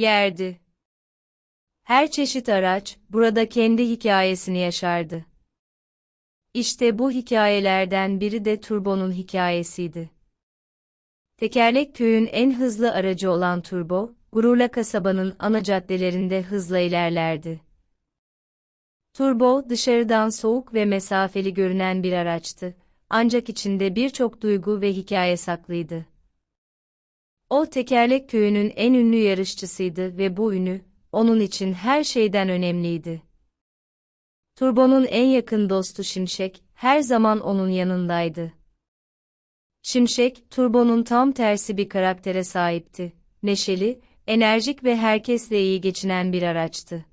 yerdi. Her çeşit araç, burada kendi hikayesini yaşardı. İşte bu hikayelerden biri de Turbo'nun hikayesiydi. Tekerlek köyün en hızlı aracı olan Turbo, gururla kasabanın ana caddelerinde hızla ilerlerdi. Turbo, dışarıdan soğuk ve mesafeli görünen bir araçtı, ancak içinde birçok duygu ve hikaye saklıydı. O tekerlek köyünün en ünlü yarışçısıydı ve bu ünü, onun için her şeyden önemliydi. Turbo'nun en yakın dostu Şimşek, her zaman onun yanındaydı. Şimşek, Turbo'nun tam tersi bir karaktere sahipti. Neşeli, enerjik ve herkesle iyi geçinen bir araçtı.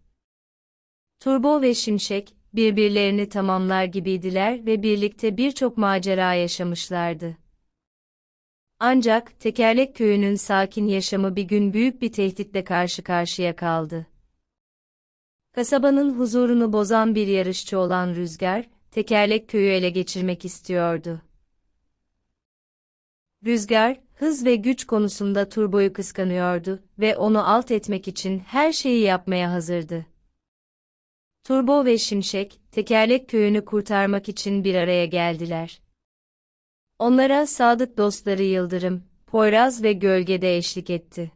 Turbo ve Şimşek, birbirlerini tamamlar gibiydiler ve birlikte birçok macera yaşamışlardı. Ancak tekerlek köyünün sakin yaşamı bir gün büyük bir tehditle karşı karşıya kaldı. Kasabanın huzurunu bozan bir yarışçı olan Rüzgar, tekerlek köyü ele geçirmek istiyordu. Rüzgar, hız ve güç konusunda Turbo'yu kıskanıyordu ve onu alt etmek için her şeyi yapmaya hazırdı. Turbo ve Şimşek, tekerlek köyünü kurtarmak için bir araya geldiler. Onlara sadık dostları Yıldırım, Poyraz ve Gölge'de eşlik etti.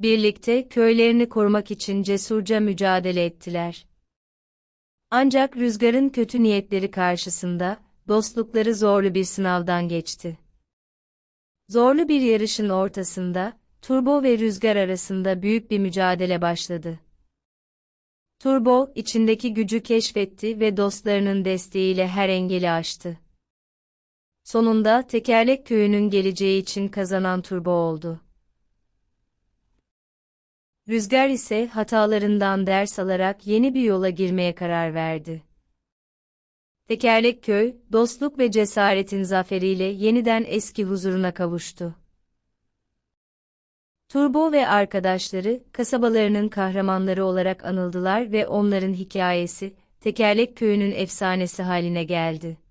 Birlikte köylerini korumak için cesurca mücadele ettiler. Ancak rüzgarın kötü niyetleri karşısında, dostlukları zorlu bir sınavdan geçti. Zorlu bir yarışın ortasında, Turbo ve Rüzgar arasında büyük bir mücadele başladı. Turbo, içindeki gücü keşfetti ve dostlarının desteğiyle her engeli aştı. Sonunda tekerlek köyünün geleceği için kazanan Turbo oldu. Rüzgar ise hatalarından ders alarak yeni bir yola girmeye karar verdi. Tekerlek köy, dostluk ve cesaretin zaferiyle yeniden eski huzuruna kavuştu. Turbo ve arkadaşları, kasabalarının kahramanları olarak anıldılar ve onların hikayesi, Tekerlek köyünün efsanesi haline geldi.